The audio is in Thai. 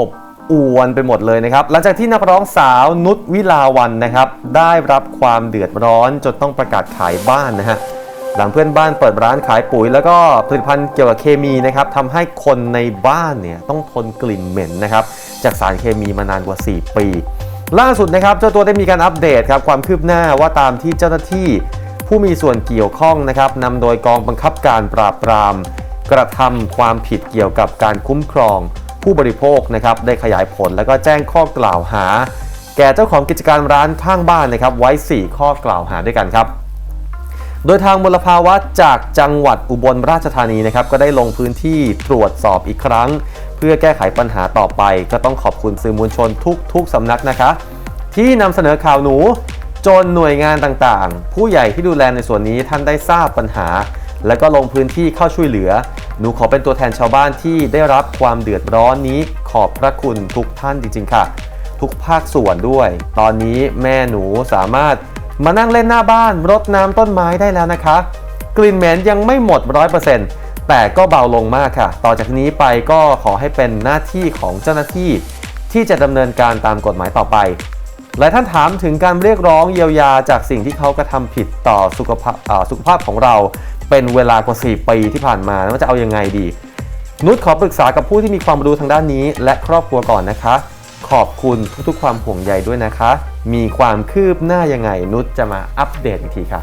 อบอวนไปหมดเลยนะครับ หลังจากที่นักร้องสาวนุชวิลาวันนะครับ ได้รับความเดือดร้อนจนต้องประกาศขายบ้านนะฮะหลังเพื่อนบ้านเปิดร้านขายปุ๋ย แล้วก็ผลิตภัณฑ์เกี่ยวกับเคมีนะครับทำให้คนในบ้านเนี่ยต้องทนกลิ่นเหม็นนะครับ จากสารเคมีมานานกว่า 4 ปี ล่าสุดนะครับเจ้าตัวได้มีการอัปเดตครับความคืบหน้าว่าตามที่เจ้าหน้าที่ผู้มีส่วนเกี่ยวข้องนะครับนำโดยกองบังคับการปราบปราม กระทำความผิดเกี่ยวกับการคุ้มครอง ผู้บริโภคนะครับได้ขยายผลแล้วก็แจ้งข้อกล่าวหา แก่เจ้าของกิจการร้านข้างบ้านนะครับไว้ 4 ข้อกล่าวหาด้วยกันครับโดยทางมลภาวะจากจังหวัดอุบลราชธานีนะครับก็ได้ลงพื้นที่ตรวจสอบอีกครั้ง เพื่อแก้ไขปัญหาต่อไป ก็ต้องขอบคุณสื่อมวลชนทุกๆสำนักนะคะ ที่นำเสนอข่าวหนูจนหน่วยงานต่างๆ ผู้ใหญ่ที่ดูแลในส่วนนี้ท่านได้ทราบปัญหา และก็ลงพื้นที่เข้าช่วยเหลือ หนูขอเป็นตัวแทนชาวบ้านที่ได้รับความเดือดร้อนนี้ขอบพระคุณทุกท่านจริง ๆ ค่ะ ทุกภาคส่วนด้วย ตอนนี้แม่หนูสามารถมานั่งเล่นหน้าบ้านรดน้ำต้นไม้ได้แล้วนะคะ กลิ่นเหม็นยังไม่หมด 100%แต่ก็เบาลงมากค่ะ ต่อจากนี้ไปก็ขอให้เป็นหน้าที่ของเจ้าหน้าที่ ที่จะดำเนินการตามกฎหมายต่อไปหลายท่านถามถึงการเรียกร้องเยียวยาจากสิ่งที่เขากระทำผิดต่อสุขภาพอ่าสุขภาพของเรา เป็นเวลากว่า 4 ปีที่ผ่านมาว่าจะเอายังไงดี นุชขอปรึกษากับผู้ที่มีความรู้ทางด้านนี้ และครอบครัวก่อนนะคะ ขอบคุณทุกๆ ความห่วงใยด้วยนะคะ มีความคืบหน้ายังไงนุชจะมาอัปเดตอีกทีค่ะ